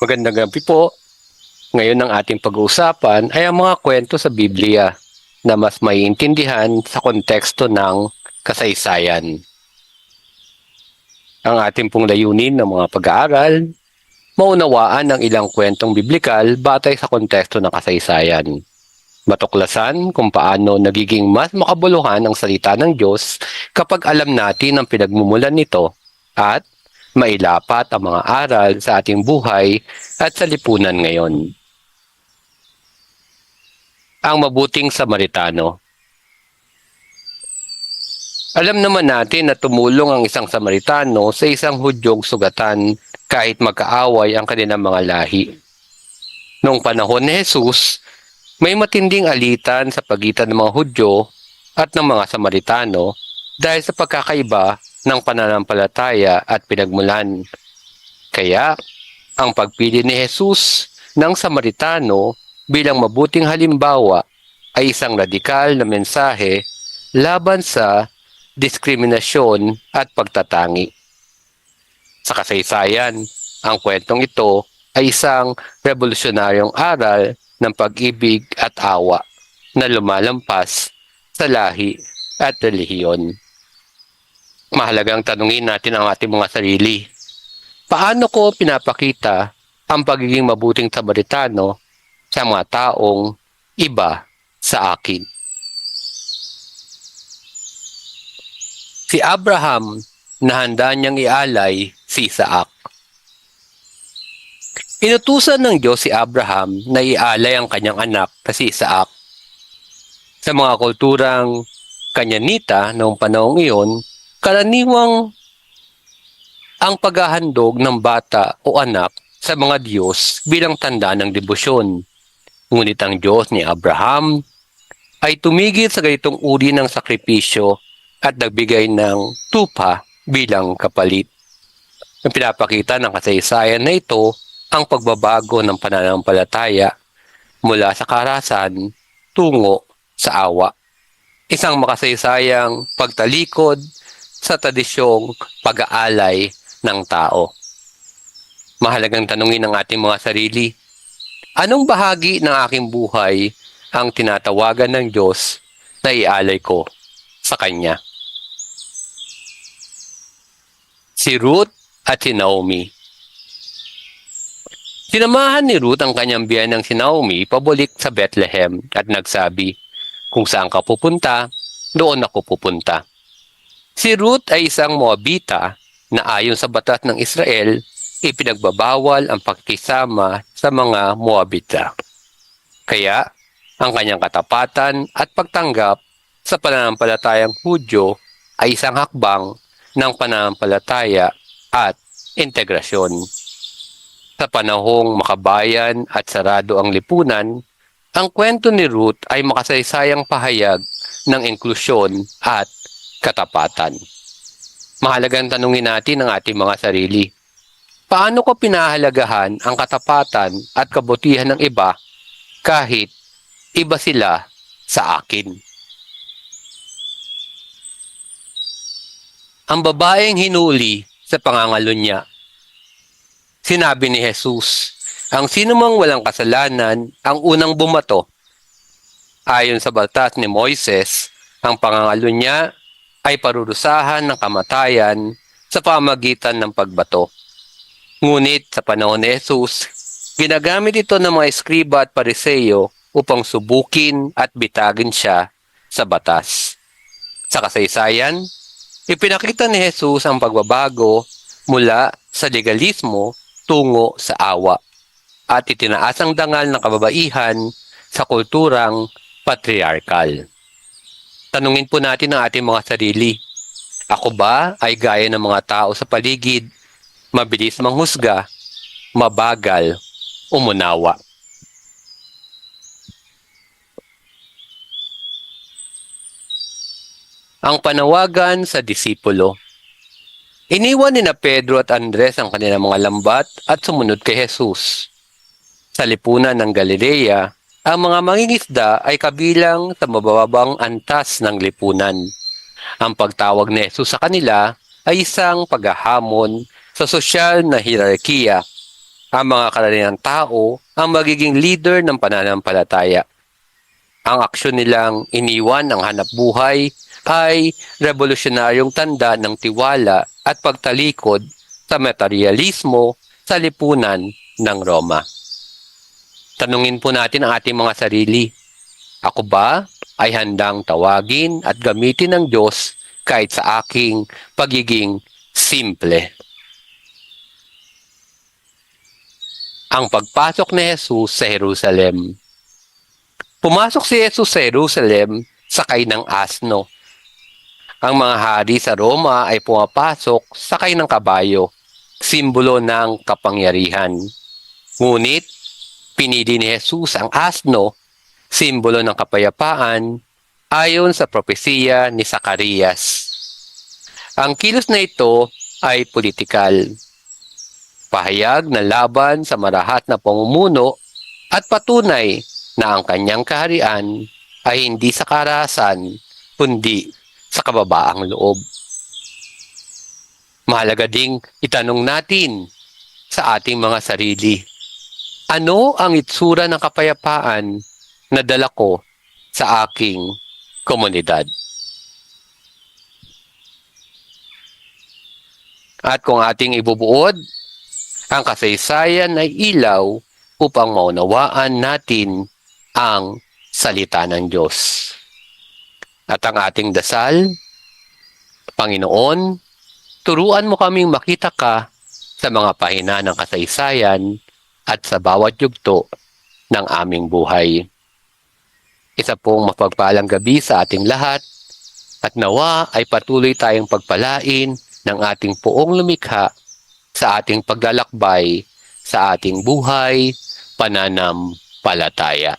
Magandang gabi po. Ngayon ang ating pag-uusapan ay ang mga kwento sa Biblia na mas maiintindihan sa konteksto ng kasaysayan. Ang ating pong layunin ng mga pag-aaral, maunawaan ang ilang kwentong biblikal batay sa konteksto ng kasaysayan. Matuklasan kung paano nagiging mas makabuluhan ang salita ng Diyos kapag alam natin ang pinagmumulan nito at mailapat ang mga aral sa ating buhay at sa lipunan ngayon. Ang mabuting Samaritano Alam naman natin na tumulong ang isang Samaritano sa isang Hudyong sugatan kahit magkaaway ang kanilang mga lahi. Noong panahon ni Jesus, may matinding alitan sa pagitan ng mga Hudyo at ng mga Samaritano dahil sa pagkakaiba ng pananampalataya at pinagmulan. Kaya, ang pagpili ni Jesus ng Samaritano bilang mabuting halimbawa ay isang radikal na mensahe laban sa diskriminasyon at pagtatangi. Sa kasaysayan, ang kwentong ito ay isang revolusyonaryong aral ng pag-ibig at awa na lumalampas sa lahi at relihiyon. Mahalagang tanungin natin ang ating mga sarili. Paano ko pinapakita ang pagiging mabuting Samaritano sa mga taong iba sa akin? Si Abraham na handa niyang ialay si Isaac. Inutusan ng Diyos si Abraham na ialay ang kanyang anak na si Isaac. Sa mga kulturang kanyanita noong panahong iyon, karaniwang ang paghahandog ng bata o anak sa mga Diyos bilang tanda ng debosyon. Ngunit ang Diyos ni Abraham ay tumigil sa ganitong uri ng sakripisyo at nagbigay ng tupa bilang kapalit. Ang pinapakita ng kasaysayan na ito ang pagbabago ng pananampalataya mula sa karasan tungo sa awa. Isang makasaysayang pagtalikod sa tradisyong pag-aalay ng tao. Mahalagang tanungin ng ating mga sarili, anong bahagi ng aking buhay ang tinatawagan ng Diyos na ialay ko sa Kanya? Si Ruth at si Naomi Sinamahan ni Ruth ang kanyang biyanang si Naomi pabalik sa Bethlehem at nagsabi, Kung saan ka pupunta, doon ako pupunta. Si Ruth ay isang Moabita na ayon sa batas ng Israel, ipinagbabawal ang pagkisama sa mga Moabita. Kaya, ang kanyang katapatan at pagtanggap sa pananampalatayang Hudyo ay isang hakbang ng pananampalataya at integrasyon. Sa panahong makabayan at sarado ang lipunan, ang kwento ni Ruth ay makasaysayang pahayag ng inklusyon at katapatan. Mahalagang tanungin natin ang ating mga sarili. Paano ko pinahalagahan ang katapatan at kabutihan ng iba kahit iba sila sa akin? Ang babaeng hinuli sa pangangalo niya Sinabi ni Jesus, ang sinumang walang kasalanan ang unang bumato. Ayon sa batas ni Moises, ang pangangalo niya ay parurusahan ng kamatayan sa pamagitan ng pagbato. Ngunit sa panahon ni Jesus, ginagamit ito ng mga eskriba at pariseyo upang subukin at bitagin siya sa batas. Sa kasaysayan, ipinakita ni Jesus ang pagbabago mula sa legalismo tungo sa awa at itinaas ang dangal ng kababaihan sa kulturang patriarkal. Tanungin po natin ang ating mga sarili. Ako ba ay gaya ng mga tao sa paligid, mabilis manghusga, mabagal, umunawa? Ang panawagan sa disipulo Iniwan ni na Pedro at Andres ang kanilang mga lambat at sumunod kay Jesus. Sa lipunan ng Galilea, ang mga mangingisda ay kabilang sa mabababang antas ng lipunan. Ang pagtawag ni Jesus sa kanila ay isang paghahamon sa sosyal na hierarkiya ang mga karaniwang tao ang magiging leader ng pananampalataya. Ang aksyon nilang iniwan ang hanap buhay ay revolusyonaryong tanda ng tiwala at pagtalikod sa materialismo sa lipunan ng Roma. Tanungin po natin ang ating mga sarili. Ako ba ay handang tawagin at gamitin ng Diyos kahit sa aking pagiging simple? Ang pagpasok ni Jesus sa Jerusalem. Pumasok si Jesus sa Jerusalem sakay ng asno. Ang mga hari sa Roma ay pumapasok sakay ng kabayo, simbolo ng kapangyarihan. Ngunit, pinili ni Jesus ang asno, simbolo ng kapayapaan, ayon sa propesiya ni Zacarias. Ang kilos na ito ay politikal. Pahayag na laban sa marahat na pamumuno at patunay na ang kanyang kaharian ay hindi sa karahasan, kundi sa kababaang loob. Mahalaga ding itanong natin sa ating mga sarili. Ano ang itsura ng kapayapaan na dala ko sa aking komunidad? At kung ating ibubuod, ang kasaysayan ay ilaw upang maunawaan natin ang salita ng Diyos. At ang ating dasal, Panginoon, turuan mo kaming makita ka sa mga pahina ng kasaysayan at sa bawat yugto ng aming buhay. Isa pong mapagpalang gabi sa ating lahat at nawa ay patuloy tayong pagpalain ng ating poong lumikha sa ating paglalakbay sa ating buhay, pananampalataya.